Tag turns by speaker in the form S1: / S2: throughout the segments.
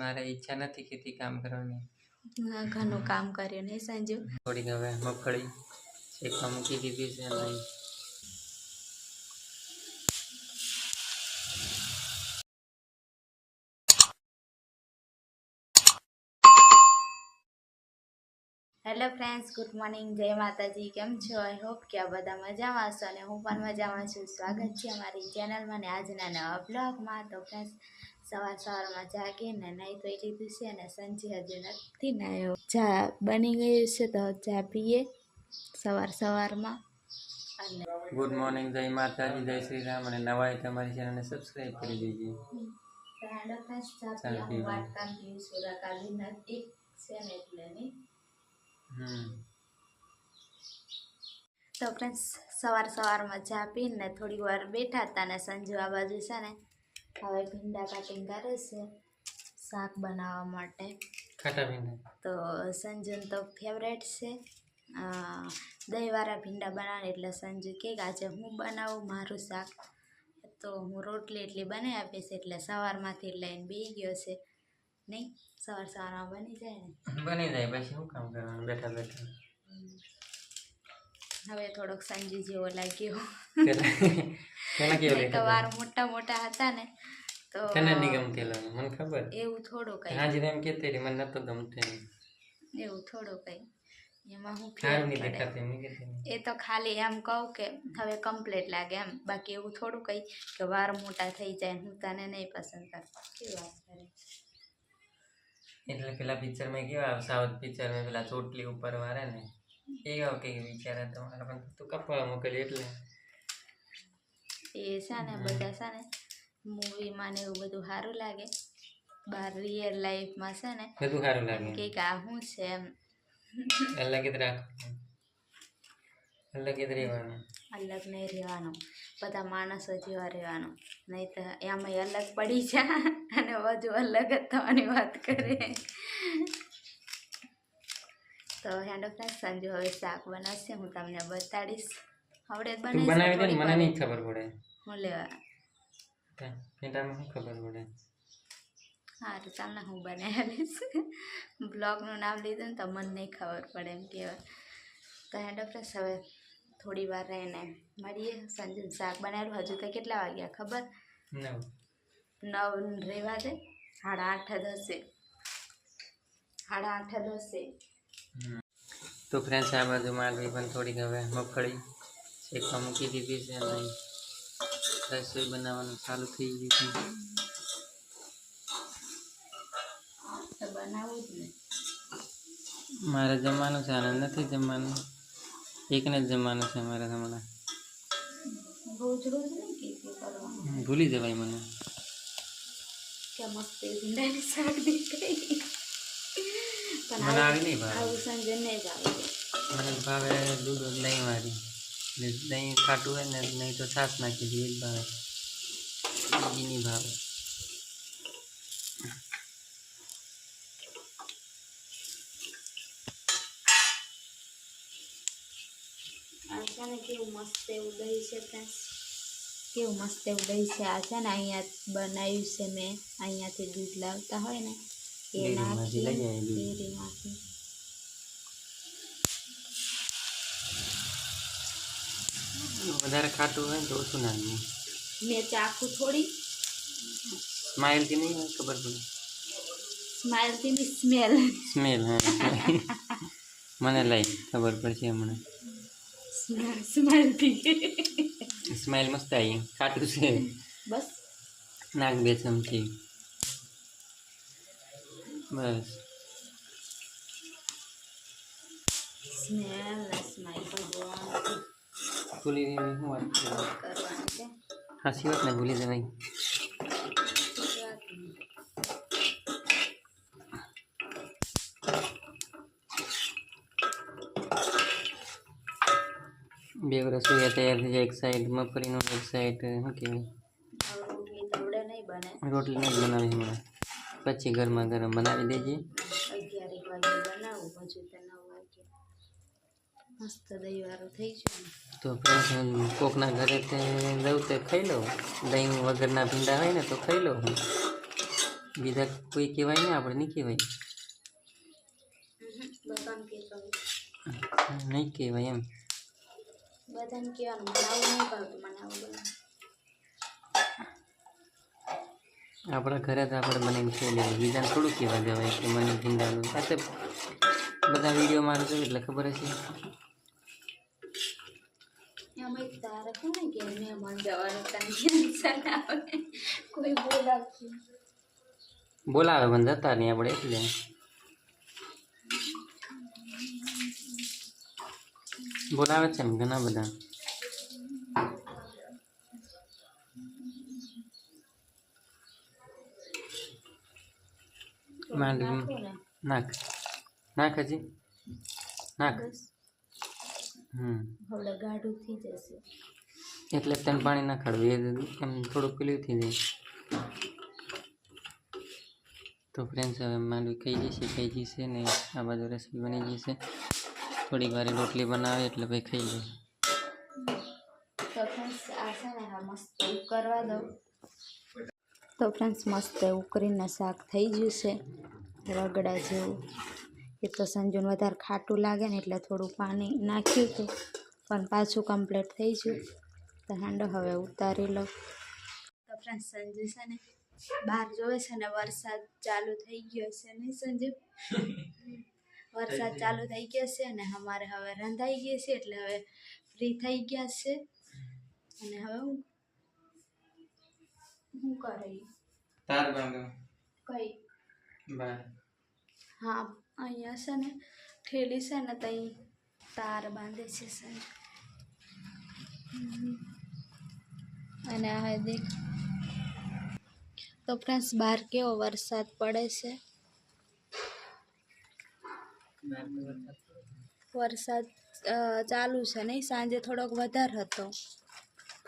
S1: મારે ઈચ્છા નથી ખેતી કામ કરવાની.
S2: ઘરનું કામ કર્યું નહીં સાંજુ.
S1: થોડીક હવે મગફળી શેકવા મૂકી દીધી છે અને
S2: હેલો ફ્રેન્ડ્સ ગુડ મોર્નિંગ જય માતાજી કેમ છો? આઈ હોપ કે આ બધા મજામાં છો અને હું પણ મજામાં છું. સ્વાગત છે અમારી ચેનલમાં ને આજના નવા બ્લોગમાં તો ફ્રેન્ડ્સ સવાર સવારમાં જાગીને નાહી ધોઈ લીધું છે અને સંજે હજુ નથી નાયો ચા બની ગયું છે તો ચા પીએ સવાર સવારમાં. અને
S1: ગુડ મોર્નિંગ જય માતાજી જય શ્રી રામ અને નવાય તમારી ચેનલને સબસ્ક્રાઇબ કરી દેજો.
S2: હેલો ફ્રેન્ડ્સ ચા
S1: ચા
S2: પીવાનું
S1: પીવાનું.
S2: વાટકા પીવું સુરા કાઢી નથી છે ને એટલે નહીં.
S1: હમ.
S2: તો ફ્રેન્ડ્સ સવાર સવારમાં ચા પીને થોડી વાર બેઠા હતા ને સંજુ આ બાજુ છે ને હવે ભીંડા કાપીને કરે છે શાક બનાવવા માટે.
S1: ખાટા ભીંડા
S2: તો સંજુન તો ફેવરેટ છે. દહીંવાળા ભીંડા બનાવે એટલે સંજુ કે આજે હું બનાવું મારું શાક. તો હું રોટલી એટલી બનાવી આપીશ એટલે સવારમાંથી લઈને બેસી ગયો છે. નહીં સવાર સવારમાં બની જાય ને?
S1: બની જાય પછી શું કામ કરવાનું? બેઠા બેઠા.
S2: હવે થોડોક સંજુ જેવો લાગ્યો. મોટા મોટા હતા ને તો
S1: તને નહીં ગમતી મને ખબર?
S2: એવું થોડું કઈ.
S1: હાજી એમ કહેતી રહી મને નતો ગમતું.
S2: એવું થોડું કઈ. એમાં હું. એ તો ખાલી એમ કહું કે હવે કમ્પ્લીટ લાગે એમ. બાકી એવું થોડું કઈ કે વાર મોટા થઈ જાય હું તને નહીં પસંદ કરતા વાત કરે?
S1: એટલે પેલા પિક્ચરમાં કેવા સાઉથ પિક્ચરમાં પેલા ચોટલી ઉપર વારે ને. એવા કઈ વિચાર હતા મારા પણ? તું કપડા મોકલી એટલે.
S2: એ છે ને બધા છે ને મૂવીમાં ને એવું બધું સારું લાગે. બાર રિયલ લાઈફમાં છે ને
S1: બધું સારું લાગે.
S2: કે આ શું છે એમ.
S1: અલગ જ રાખ. અલગ જ રહેવાનું.
S2: અલગ નહીં રહેવાનું. બધા માણસો જેવા રહેવાનું. નહીં તો એમાં અલગ પડી જા અને વધુ અલગ જ થવાની વાત કરે. તો હેન્ડ ઓફ સંજુ હવે શાક બનાવશે હું તમને બતાડીશ. આવડે જ
S1: બનાવી દે મને નહીં ખબર પડે.
S2: હું લેવા.
S1: પેટામાં શું ખબર પડે?
S2: સારું ચાલ ને હું બનાવી લઈશ બ્લોગનું નામ લીધું ને તો મને નહીં ખબર પડે એમ કહેવાય. તો હેડ ફ્રેશ હવે થોડી વાર રહીને મળીએ. સંજુ શાક બનાવેલું હજુ તો કેટલા વાગ્યા ખબર?
S1: નવ.
S2: નવ રહેવા દે. સાડા આઠ જ હશે સાડા આઠ જ હશે
S1: તો ફ્રેન્ડ્સ આ બાજુ મારી પણ થોડીક હવે મગફળી શેકવા મૂકી દીધી છે અને રસોઈ બનાવવાનું ચાલુ થઈ ગયું છે. મારે જમવાનું છે અને નથી જમવાનું. એકને જ જમવાનું છે મારે હમણાં. ભૂલી જવાય મને. મને
S2: આવી
S1: નહીં ભાવે. મને ભાવે દૂધ નહીં એટલે દહીં ખાટું હોય ને નહીં તો છાશ નાખી દઈએ ભાવે. બીજી નહીં ભાવે
S2: કેવું મસ્ત એવું દહીં છે કેવું મસ્ત એવું દહીં છે? આ છે ને અહીંયા બનાવ્યું છે મેં. અહીંયાથી દૂધ લાવતા હોય ને એ નાખી. ડેરીમાંથી.
S1: વધારે ખાટું હોય ને તો ઓછું નાખવું
S2: મેં ચાખું થોડી
S1: સ્માઇલથી નહીં હોય ખબર પડે
S2: સ્માઇલથી ની સ્મેલ
S1: સ્મેલ હા મને લઈ ખબર પડશે હમણાં
S2: સ્માઇલથી
S1: સ્માઇલ મસ્ત આવી ખાટું છે
S2: બસ
S1: નાક બે ચમચી બસ
S2: સ્મેલ ને સ્માઇલ ભગવાન
S1: ભૂલી ગઈ શું વાત છે? હાસી વાત ને ભૂલી જવાય. બે રસોઈયા તૈયાર થઈ જાય, એક સાઈડ મગફળીનો એક સાઈડ શું કહેવાય?
S2: રોટલી નહીં
S1: બનાવી હમણાં. પછી ગરમા ગરમ બનાવી દેજે.
S2: મસ્ત દહીં થઈ જાય
S1: તો કોકના ઘરે જઉં તે ખાઈ લઉં. દહીં વગરના ભીંડા હોય ને તો ખાઈ લઉં હું. બીજા કોઈ કહેવાય ને આપણે નહીં કહેવાય. નહીં કહેવાય એમ.
S2: બધાને કહેવાનું મને નહીં ભાવતું મને
S1: આપણા ઘરે તો આપણે બનાવીને ખાઈ લેવું બીજાને થોડું કહેવા જવાય કે મને ભીંડાનું. સાથે બધા વીડિયો મારો જોયું એટલે ખબર હશે.
S2: એમાં તારે કોને કે મહેમાન જવાનું ટેન્શન આવે કોઈ બોલાવતું
S1: બોલાવે પણ જતા નહીં આપણે એટલે બોલાવે છે એમ ઘણા બધા
S2: નાખ
S1: નાખ હજી નાખ
S2: હવે ગાઢું થઈ જશે.
S1: એટલે તને પાણી ના ખાડવી એ એમ થોડું પેલું થઈ જાય. તો ફ્રેન્ડ્સ હવે માંડવી ખાઈ જશે ખાઈ જશે ને આ બાજુ રેસીપી બની જશે. થોડી વાર રોટલી બનાવે એટલે ભાઈ ખાઈ જાય
S2: તો ફ્રેન્ડ્સ આ છે ને હા મસ્ત ઉકળવા દઉં. તો ફ્રેન્ડ્સ મસ્ત ઉકરીને શાક થઈ ગયું છે રગડા જેવું. એ તો સંજુને વધારે ખાટું લાગે ને એટલે થોડું પાણી નાખ્યું હતું. પણ પાછું કમ્પ્લીટ થઈ ગયું. તો હાંડો હવે ઉતારી લો તો ફ્રેન્ડ સંજુ છે ને બહાર જોવે છે ને વરસાદ ચાલુ થઈ ગયો છે નહીં સંજુ? વરસાદ ચાલુ થઈ ગયો છે અને અમારે હવે રંધાઈ ગઈ છે એટલે હવે ફ્રી થઈ ગયા છે. અને હવે હું શું કરી?
S1: તાર બાંધો
S2: કઈ?
S1: બાય.
S2: હા. અહીંયા છે ને ઠેલી છે ને તઈ તાર બાંધે છે સર. અને આ દેખ. તો ફ્રેન્ડ્સ બહાર કેવો વરસાદ પડે છે? વરસાદ ચાલુ છે નહીં સાંજે થોડોક વધારે હતો.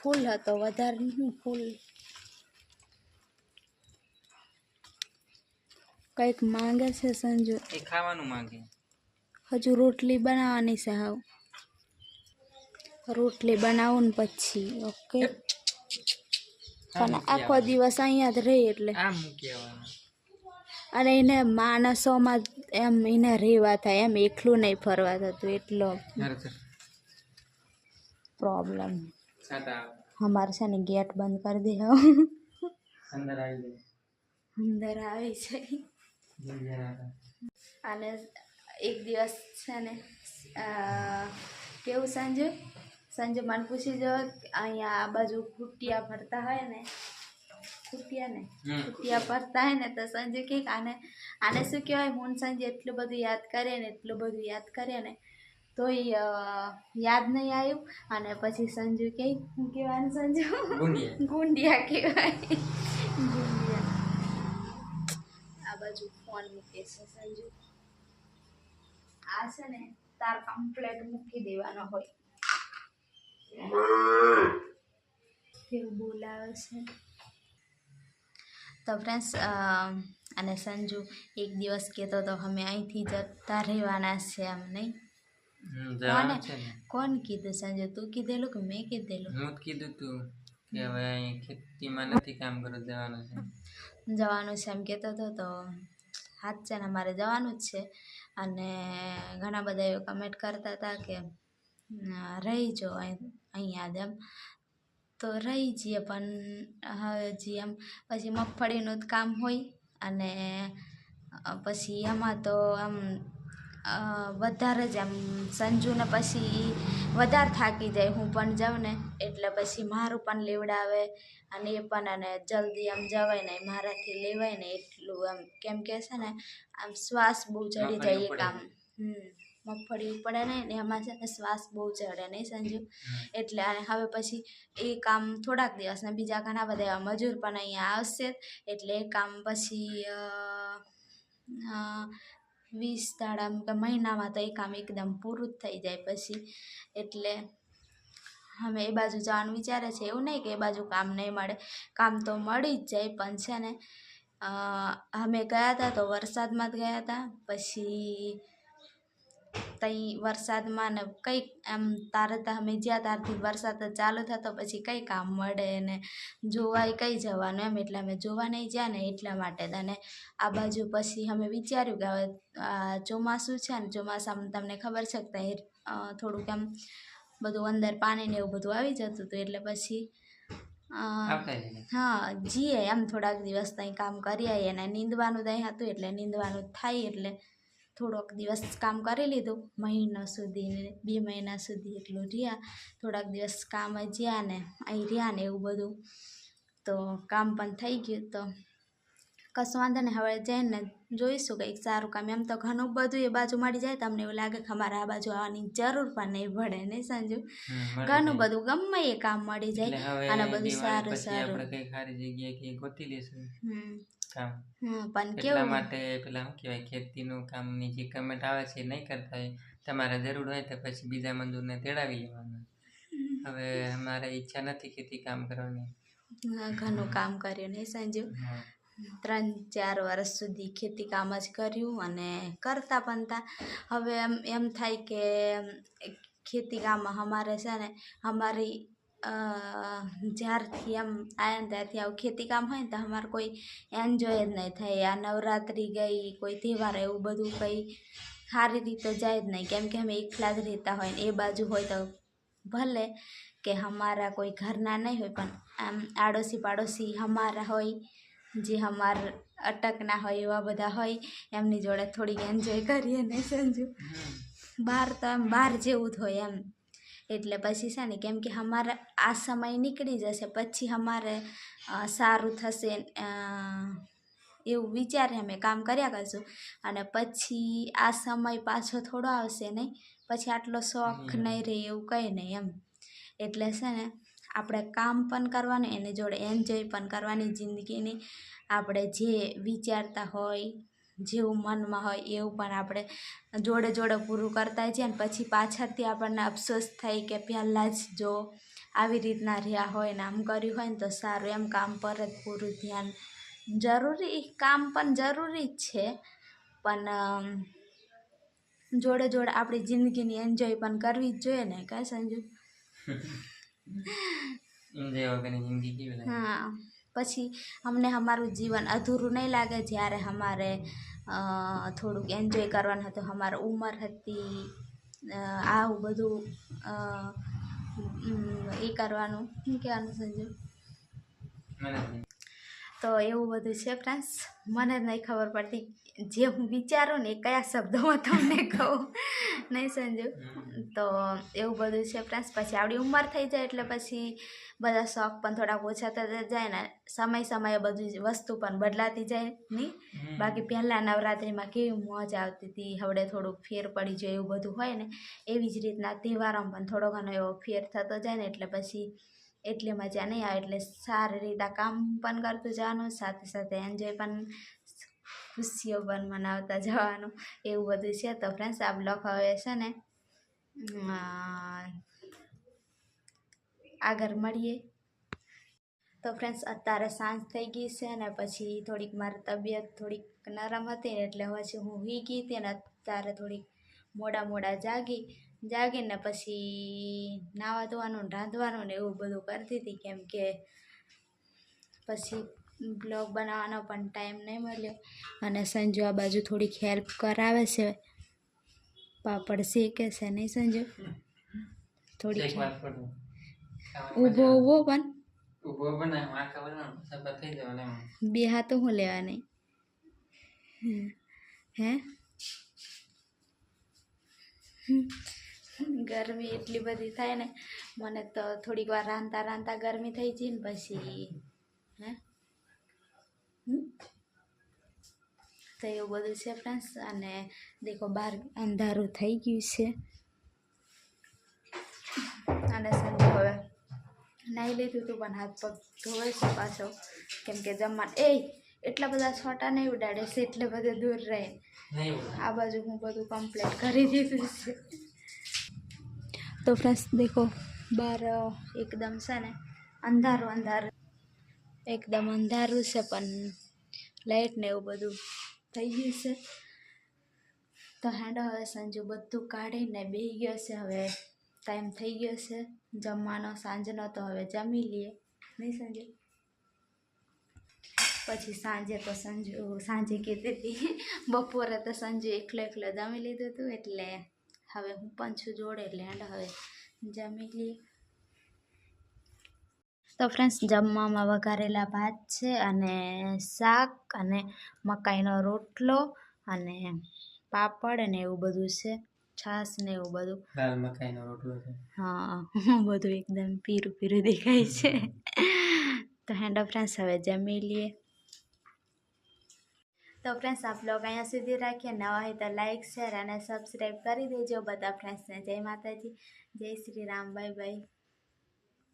S2: ફૂલ હતો, વધારે નહીં, ફૂલ. કંઈક માંગે છે સંજુ?
S1: એ ખાવાનું માંગે.
S2: હજુ રોટલી બનાવવાની છે હાવ. રોટલી બનાવું ને પછી ઓકે? પણ આખો દિવસ અહીંયા જ રહી એટલે. અને એને માણસોમાં એમ એને રહેવા થાય એમ એકલું નહીં ફરવા થતું એટલો પ્રોબ્લેમ. અમારે છે ને ગેટ બંધ કરી દે
S1: અંદર આવી
S2: અંદર આવી છે
S1: જાય.
S2: અને એક દિવસ છે ને કેવું સાંજે? સાંજે મને પૂછી જો અહીંયા આ બાજુ ખૂટિયા ફરતા હોય ને ખૂટિયા ને. ખૂટિયા ફરતા હોય ને તો સંજુ કે આને આને શું કહેવાય? હું સાંજે એટલું બધું યાદ કરે ને એટલું બધું યાદ કરે ને તોય યાદ નહીં આવ્યું. અને પછી સંજુ કે હું કહેવાનું સંજુ?
S1: ગુંડિયા
S2: કહેવાય. બાજુ ફોન મૂકે છે સંજુ. આ છે ને તાર કમ્પ્લેટ મૂકી દેવાનો હોય. એવું બોલાવે છે? તો ફ્રેન્ડ્સ અને સંજુ એક દિવસ કહેતો તો અમે અહીંથી જતા રહેવાના છે એમ નહીં? કોણ કીધું સંજુ? તું કીધેલું કે મેં કીધેલું?
S1: હું કીધું તું કે હવે અહીં ખેતીમાં નથી કામ કરવા જવાનું છે.
S2: જવાનું છે એમ કહેતો હતો, તો હાથ છે ને મારે જવાનું જ છે. અને ઘણા બધા એવું કમેન્ટ કરતા હતા કે રહી અહીં- અહીંયા જ એમ. તો રહી જઈએ, પણ હજી એમ, પછી મગફળીનું જ કામ હોય અને પછી એમાં તો આમ વધારે જ આમ સંજુને પછી વધારે થાકી જાય હું પણ જાઉં ને એટલે પછી મારું પણ લેવડાવે અને એ પણ અને જલ્દી આમ જવાય નહીં મારાથી લેવાય ને એટલું આમ કેમ કે છે ને આમ શ્વાસ બહુ ચડી જાય એ કામ હમ મગફળી પડે નહીં ને એમાં છે ને શ્વાસ બહુ ચડે નહીં સંજુ. એટલે અને હવે પછી એ કામ થોડાક દિવસને બીજા ઘણા બધા એવા મજૂર પણ અહીંયા આવશે એટલે એ કામ પછી વીસ દાડા કે મહિનામાં તો એ કામ એકદમ પૂરું જ થઈ જાય પછી. એટલે અમે એ બાજુ જવાનું વિચારે છે. એવું નહીં કે એ બાજુ કામ નહીં મળે. કામ તો મળી જ જાય પણ છે ને અમે ગયા હતા તો વરસાદમાં જ ગયા હતા. પછી તઈ વરસાદમાં ને કંઈક એમ તારે તો અમે જ્યાં ત્યારથી વરસાદ ચાલુ થતો પછી કંઈ કામ મળે ને જોવાય કઈ જવાનું એમ એટલે અમે જોવા નહીં જ્યાં ને એટલા માટે. અને આ બાજુ પછી અમે વિચાર્યું કે હવે આ ચોમાસું છે ને ચોમાસામાં તમને ખબર છે કે ત્યાં થોડુંક એમ બધું અંદર પાણી ને એવું બધું આવી જતું હતું એટલે પછી હા જીએ એમ થોડાક દિવસ ત્યાં કામ કરી આવીએ અને નીંદવાનું ત્યાં હતું એટલે નીંદવાનું થાય એટલે થોડોક દિવસ કામ કરી લીધું. મહિના સુધી બે મહિના સુધી એટલું રહ્યા. થોડાક દિવસ કામ જ્યાં ને અહીં રહ્યા ને એવું બધું. તો કામ પણ થઈ ગયું. તો કશું વાંધો નહીં. હવે જઈને જોઈશું કંઈક સારું કામ. એમ તો ઘણું બધું એ બાજુ મળી જાય. તમને એવું લાગે કે અમારે આ બાજુ આવવાની જરૂર પણ નહીં પડે નહીં સંજુ? ઘણું બધું ગમે એ કામ મળી જાય અને બધું સારું સારું
S1: આપણે કઈ સારી જગ્યાએ ગોતી લેશું
S2: હમ.
S1: કામ.
S2: પણ
S1: એટલા
S2: કેવું?
S1: માટે પેલા શું કહેવાય ખેતીનું કામની જે કમેન્ટ આવે છે એ નહીં કરતા હોય. તમારે જરૂર હોય તો પછી બીજા મજૂરને તેડાવી લેવાના. હવે અમારે ઈચ્છા નથી ખેતી કામ કરવાની.
S2: ઘણું કામ કર્યું નહીં સાંજે ત્રણ ચાર વર્ષ સુધી ખેતી કામ જ કર્યું અને કરતા પણ તા હવે એમ એમ થાય કે ખેતી કામમાં અમારે છે ને અમારી જ્યારથી એમ આવ્યા ને ત્યારથી આવું ખેતી કામ હોય ને તો અમારે કોઈ એન્જોય જ નહીં થાય. આ નવરાત્રિ ગઈ કોઈ તહેવાર એવું બધું કંઈ સારી રીતે જાય જ નહીં. કેમ કે અમે એકલા જ રહેતા હોય ને એ બાજુ હોય તો ભલે કે અમારા કોઈ ઘરના નહીં હોય પણ આમ આડોશી પાડોશી અમારા હોય જે અમાર અટકના હોય એવા બધા હોય એમની જોડે થોડીક એન્જોય કરીએ ને સંજુ. બહાર તો એમ બહાર જેવું જ હોય એમ. એટલે પછી છે ને કેમ કે અમારે આ સમય નીકળી જશે પછી અમારે સારું થશે એવું વિચારે અમે કામ કર્યા કરશું. અને પછી આ સમય પાછો થોડો આવશે નહીં પછી આટલો શોખ નહીં રહે એવું કંઈ નહીં એમ. એટલે છે ને આપણે કામ પણ કરવાનું એની જોડે એન્જોય પણ કરવાની જિંદગીની. આપણે જે વિચારતા હોય જેવું મનમાં હોય એવું પણ આપણે જોડે જોડે પૂરું કરતા જઈએ ને પછી પાછળથી આપણને અફસોસ થાય કે પહેલાં જ જો આવી રીતના રહ્યા હોય ને આમ કર્યું હોય ને તો સારું એમ કામ પર જ પૂરું ધ્યાન જરૂરી કામ પણ જરૂરી જ છે. પણ જોડે જોડે આપણી જિંદગીની એન્જોય પણ કરવી જ જોઈએ ને કાંઈ સંજુ?
S1: Enjoy વગરની જિંદગી કેવી લાગે?
S2: હા. પછી અમને અમારું જીવન અધૂરું નહીં લાગે જ્યારે અમારે થોડુંક એન્જોય કરવાનું હતું. અમારે ઉંમર હતી આવું બધું એ કરવાનું. શું કહેવાનું સંજુ. તો એવું બધું છે ફ્રેન્ડ્સ મને જ નહીં ખબર પડતી. જે હું વિચારું ને એ કયા શબ્દોમાં તમને કહું? નહીં સંજુ? તો એવું બધું છે ફ્રેન્ડ્સ પછી આપણી ઉંમર થઈ જાય એટલે પછી બધા શોખ પણ થોડાક ઓછા થતા જાય ને સમય સમયે બધી જ વસ્તુ પણ બદલાતી જાય નહીં બાકી પહેલાં નવરાત્રિમાં કેવી મોજ આવતી હતી હવે થોડુંક ફેર પડી જાય એવું બધું હોય ને એવી જ રીતના તહેવારોમાં પણ થોડો ઘણો એવો ફેર થતો જાય ને એટલે પછી એટલી મજા નહીં આવે. એટલે સારી રીતે કામ પણ કરતું જવાનું સાથે સાથે એન્જોય પણ ખુશીઓ પણ મનાવતા જવાનું એવું બધું છે. તો ફ્રેન્ડ્સ આ બ્લોગ હવે છે ને આગળ મળીએ. તો ફ્રેન્ડ્સ અત્યારે સાંજ થઈ ગઈ છે ને પછી થોડીક મારી તબિયત થોડીક નરમ હતી એટલે પછી હું વી ગઈ હતી ને અત્યારે થોડીક મોડા મોડા જાગી જાગીને પછી નાવા ધોવાનું રાંધવાનું ને એવું બધું કરતી હતી. કેમ કે પછી બ્લોગ બનાવવાનો પણ ટાઈમ નહીં મળ્યો. અને સંજુ આ બાજુ થોડીક હેલ્પ કરાવે છે. પાપડ શેકે છે નહીં સંજુ? થોડીક ઊભો ઊભો પણ. બે હા હાથો હું લેવાની. હે? ગરમી એટલી બધી થાય ને મને તો થોડીક વાર રાંધતા રાંધતા ગરમી થઈ જાય ને પછી હે? તો એવું બધું છે ફ્રેન્ડ્સ અને દેખો બહાર અંધારું થઈ ગયું છે. અને સંજે હવે નાહી લીધું હતું પણ હાથ પગ ધોવે છે પાછો. કેમ કે જમવા એ એટલા બધા છોટા નહીં ઉડાડે છે એટલે બધે દૂર રહે. આ બાજુ હું બધું કમ્પ્લીટ કરી દીધું છે. તો ફ્રેન્ડ્સ દેખો બહાર એકદમ છે ને અંધારું અંધારું. એકદમ અંધારું છે, પણ લાઈટ ને એવું બધું થઈ ગયું છે. તો હેંડો હવે સંજુ બધું કાઢીને બેસી ગયો છે, હવે ટાઈમ થઈ ગયો છે. જમવાનો સાંજનો તો હવે જમી લઈએ. નહીં સંજુ? પછી સાંજે તો સંજુ સાંજે કહેતી હતી. બપોરે તો સંજુ એકલો એકલો જમી લીધું હતું, એટલે હવે હું પણ છું જોડે, એટલે હેંડો હવે જમી લઈએ. તો ફ્રેન્ડ્સ જમવામાં વઘારેલા ભાત છે અને શાક અને મકાઈનો રોટલો અને પાપડ ને એવું બધું છે છાશ ને એવું બધું.
S1: દાળ મકાઈનો રોટલો છે.
S2: હા બધું એકદમ પીરું પીરું દેખાય છે. તો હેન્ડો ફ્રેન્ડ્સ હવે જમી લઈએ. તો ફ્રેન્ડ્સ આપ લોકો અહીંયા સુધી રાખીએ. નવા હોય તો લાઈક શેર અને સબસ્ક્રાઈબ કરી દેજો. બધા ફ્રેન્ડ્સને જય માતાજી. જય શ્રી રામ. Bye bye